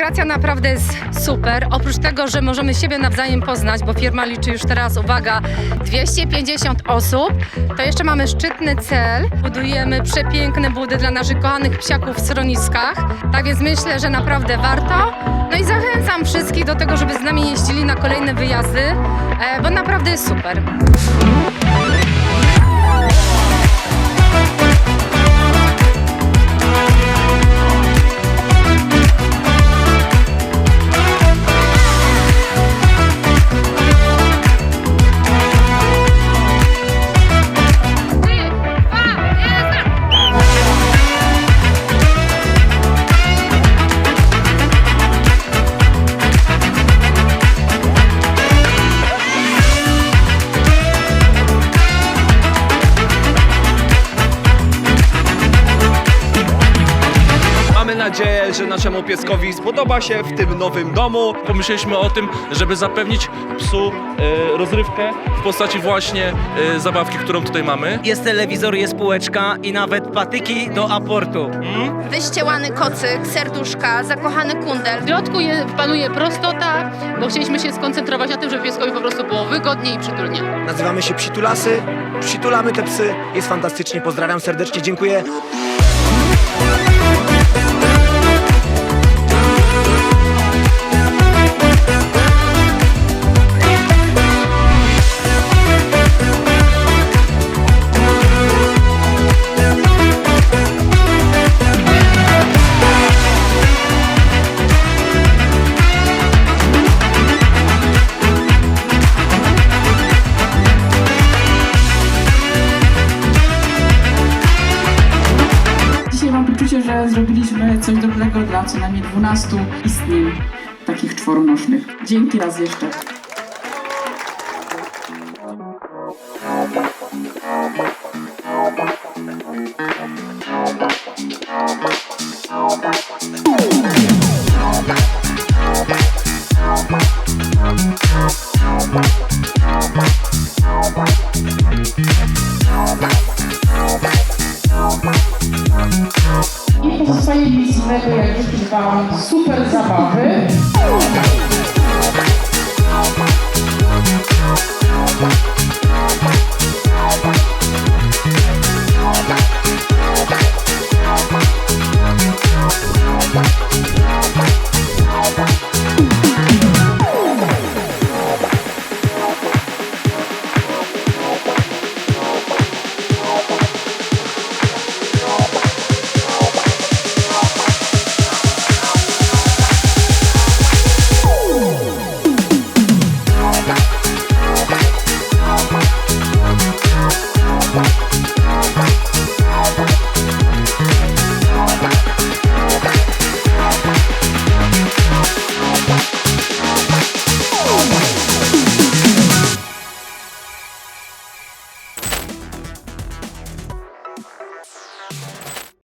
Integracja naprawdę jest super. Oprócz tego, że możemy siebie nawzajem poznać, bo firma liczy już teraz, uwaga, 250 osób, to jeszcze mamy szczytny cel. Budujemy przepiękne budy dla naszych kochanych psiaków w schroniskach. Tak więc myślę, że naprawdę warto. No i zachęcam wszystkich do tego, żeby z nami jeździli na kolejne wyjazdy, e, bo naprawdę jest super. Nadzieję, że naszemu pieskowi spodoba się w tym nowym domu. Pomyśleliśmy o tym, żeby zapewnić psu e, rozrywkę w postaci właśnie e, zabawki, którą tutaj mamy. Jest telewizor, jest półeczka i nawet patyki do aportu. Mm? wyścielany kocyk, serduszka, zakochany kundel. W środku je, panuje prostota, bo chcieliśmy się skoncentrować na tym, żeby pieskowi po prostu było wygodnie i przytulnie. Nazywamy się Psitulasy, przytulamy te psy, jest fantastycznie, pozdrawiam serdecznie, dziękuję. Że zrobiliśmy coś dobrego dla co najmniej 12 istnień takich czworonożnych. Dzięki raz jeszcze. I pozostaje mi z mego, jak już super zabawy.